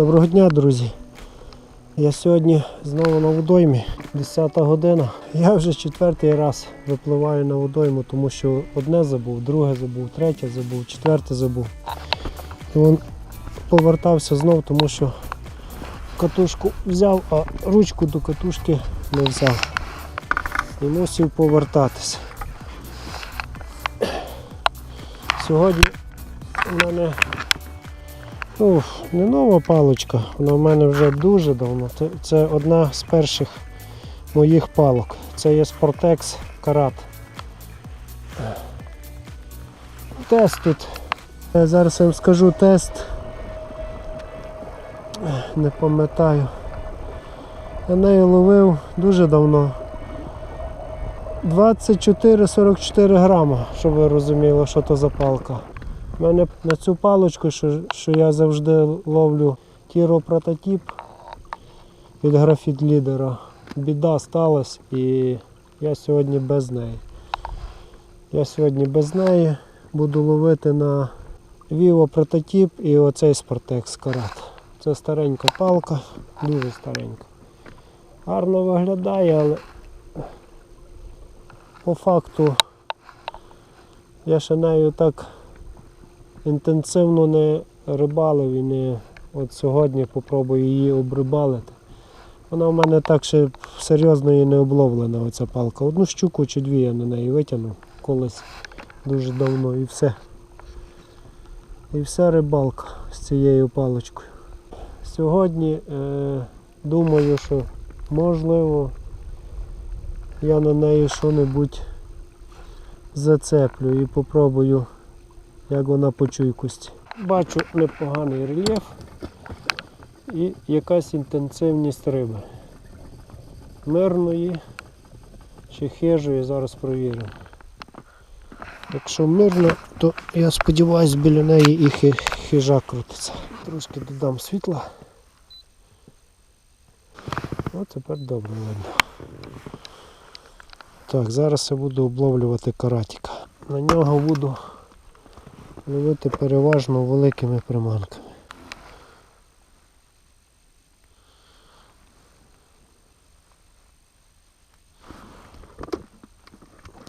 Доброго дня, друзі. Я сьогодні знову на водоймі, 10 година. Я вже четвертий раз випливаю на водойму, тому що одне забув, друге забув, третє забув, четверте забув. Він повертався знов, тому що катушку взяв, а ручку до катушки не взяв. І мусив повертатися. Сьогодні у мене Ну, не нова паличка, вона в мене вже дуже давно. Це, одна з перших моїх палок. Це є Sportex Карат. Тест тут. Я зараз вам скажу тест. Не пам'ятаю. Я нею ловив дуже давно. 24-44 грама, щоб ви розуміли, що то за палка. У мене на цю паличку, що, що я завжди ловлю Тіро прототип від графіт лідера. Біда сталася і я сьогодні без неї. Я сьогодні без неї буду ловити на Vivo прототип і оцей Sportex Карат. Це старенька палка, дуже старенька. Гарно виглядає, але по факту я ще нею так інтенсивно не рибалив і не от сьогодні попробую її обрибалити. Вона в мене так ще серйозно і не обловлена оця палка. Одну щуку чи дві я на неї витягнув колись дуже давно і все. І вся рибалка з цією паличкою. Сьогодні е, думаю, що можливо я на неї що-небудь зацеплю і попробую як вона по чуйкості. Бачу непоганий рельєф і якась інтенсивність риби. Мирної чи хижої, зараз провіримо. Якщо мирно, то я сподіваюся біля неї і хи- хижак крутиться. Трошки додам світла. О, тепер добре видно. Так, зараз я буду обловлювати каратіка. На нього буду ловити переважно великими приманками.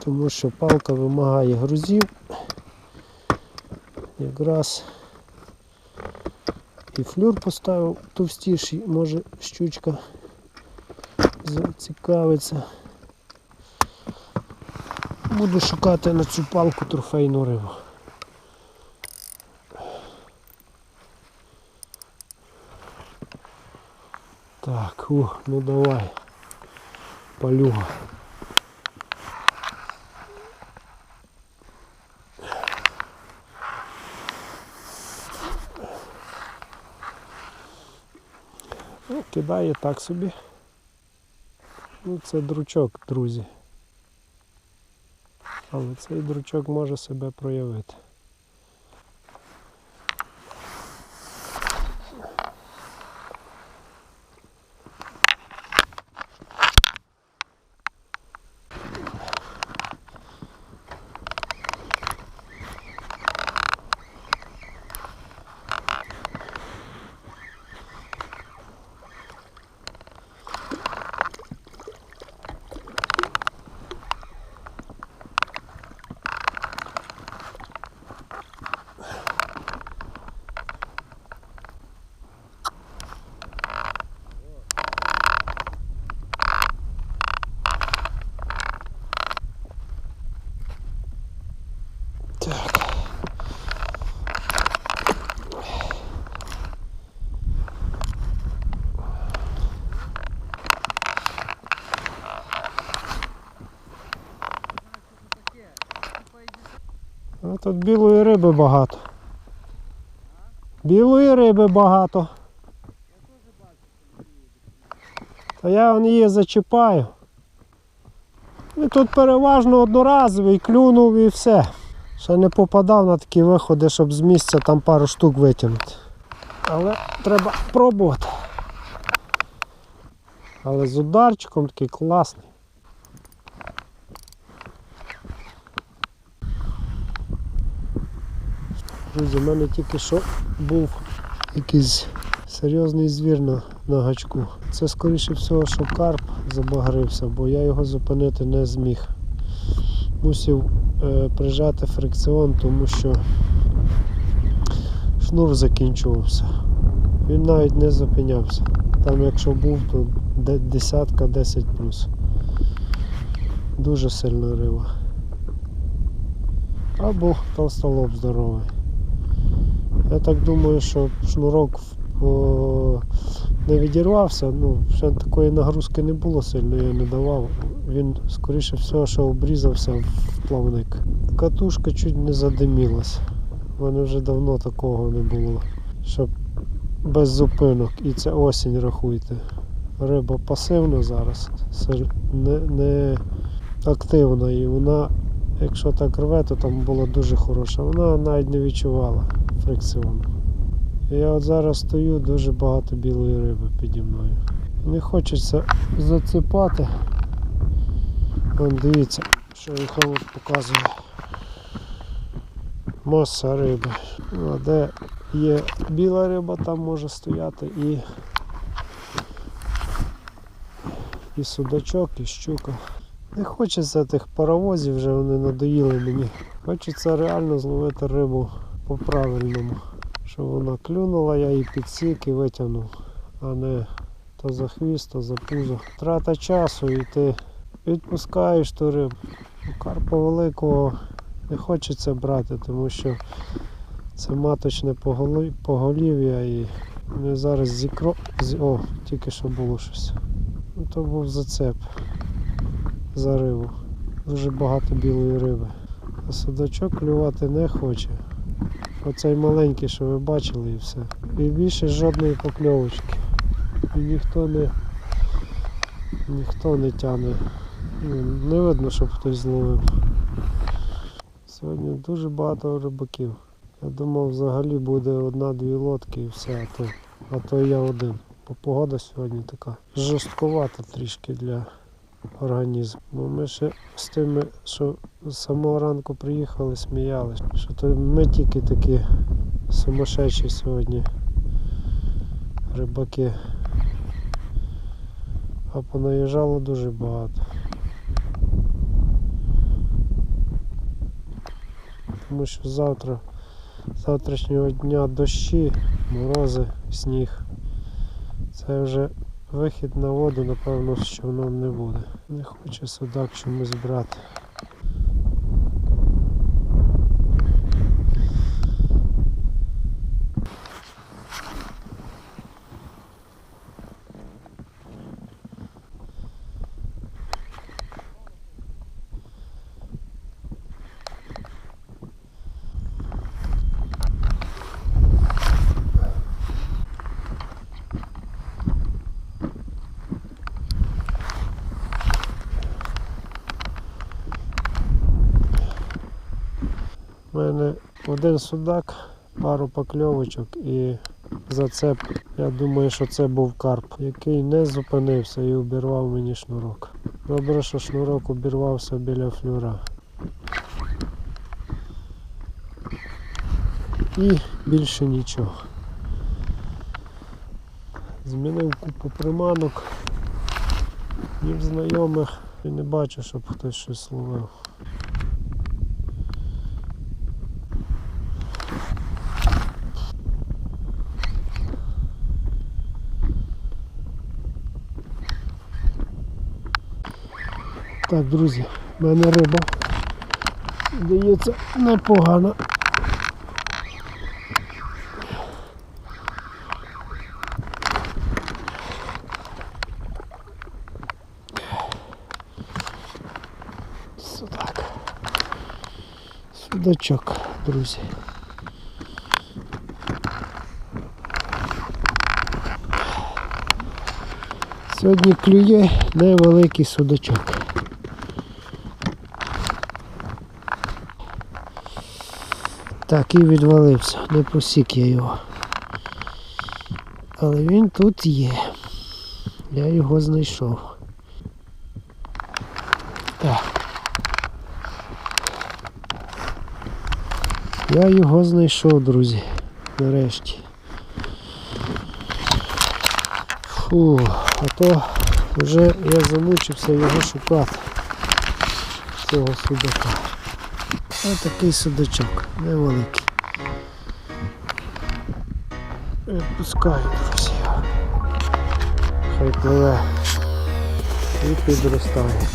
Тому що палка вимагає грузів. Якраз і флюр поставив товстіший, може щучка зацікавиться. Буду шукати на цю палку трофейну рибу. Так, у, ну давай. Полюга. Ну, кидає так собі. Ну, це дручок, друзі. Але цей дручок може себе проявити. Тут білої риби багато. Білої риби багато. Та я вон її зачіпаю. І тут переважно одноразовий, клюнув і все. Ще не попадав на такі виходи, щоб з місця там пару штук витягнути. Але треба пробувати. Але з ударчиком такий класний. Друзі, в мене тільки що був якийсь Серйозний звір на, на гачку. Це скоріше всього, що карп забагрився, бо я його зупинити не зміг. Мусив е, прижати фрикціон, тому що шнур закінчувався. Він навіть не зупинявся. Там якщо був, то десятка 10 плюс. Дуже сильна риба. Або толстолоб здоровий. Я так думаю, що шнурок о, не відірвався, ну, ще такої нагрузки не було сильно, я не давав. Він, скоріше всього, що обрізався в плавник. Катушка чуть не задимілась. У мене вже давно такого не було. Щоб без зупинок. І це осінь рахуйте. Риба пасивна зараз, не, не активна і вона, якщо так рве, то там була дуже хороша. Вона навіть не відчувала фрикціону. Я от зараз стою, дуже багато білої риби піді мною. Не хочеться зацепати. Вон дивіться, що я вам показую. Маса риби. Ну, а де є біла риба, там може стояти і, і судачок, і щука. Не хочеться тих паровозів, вже вони надоїли мені. Хочеться реально зловити рибу по-правильному. Щоб вона клюнула, я її підсік і витягнув, а не то за хвіст, то за пузо. Трата часу і ти відпускаєш ту рибу. Карпа великого не хочеться брати, тому що це маточне поголів'я і зараз зікро... О, тільки що було щось. Ну, то був зацеп за рибу. Дуже багато білої риби. А судачок клювати не хоче. Оцей маленький, що ви бачили і все. І більше жодної покльовочки. І ніхто не ніхто не тягне. Не видно, щоб хтось зловив. Сьогодні дуже багато рибаків. Я думав, взагалі буде одна-дві лодки і все, а то, а то я один. Бо погода сьогодні така жорсткувата трішки для організму. Бо ми ще з тими, що з самого ранку приїхали, сміялись, що то ми тільки такі сумасшедші сьогодні рибаки. А понаїжджало дуже багато. Тому що завтра, завтрашнього дня дощі, морози, сніг. Це вже вихід на воду, напевно, з човном не буде. Не хоче судак чомусь брати. У мене один судак, пару покльовочок і зацеп. Я думаю, що це був карп, який не зупинився і обірвав мені шнурок. Добре, що шнурок обірвався біля флюра. І більше нічого. Змінив купу приманок, ні знайомих і не бачу, щоб хтось щось ловив. Так, друзі, в мене риба. Здається, непогано. Судак. Судачок, друзі. Сьогодні клює невеликий судачок. Так, і відвалився, не посік я його. Але він тут є. Я його знайшов. Так. Я його знайшов, друзі. Нарешті. Фу, а то вже я замучився його шукати. Цього судака. Ось такий судачок, невеликий. Відпускаю, друзі. Хай пливе і підростає.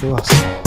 Клас.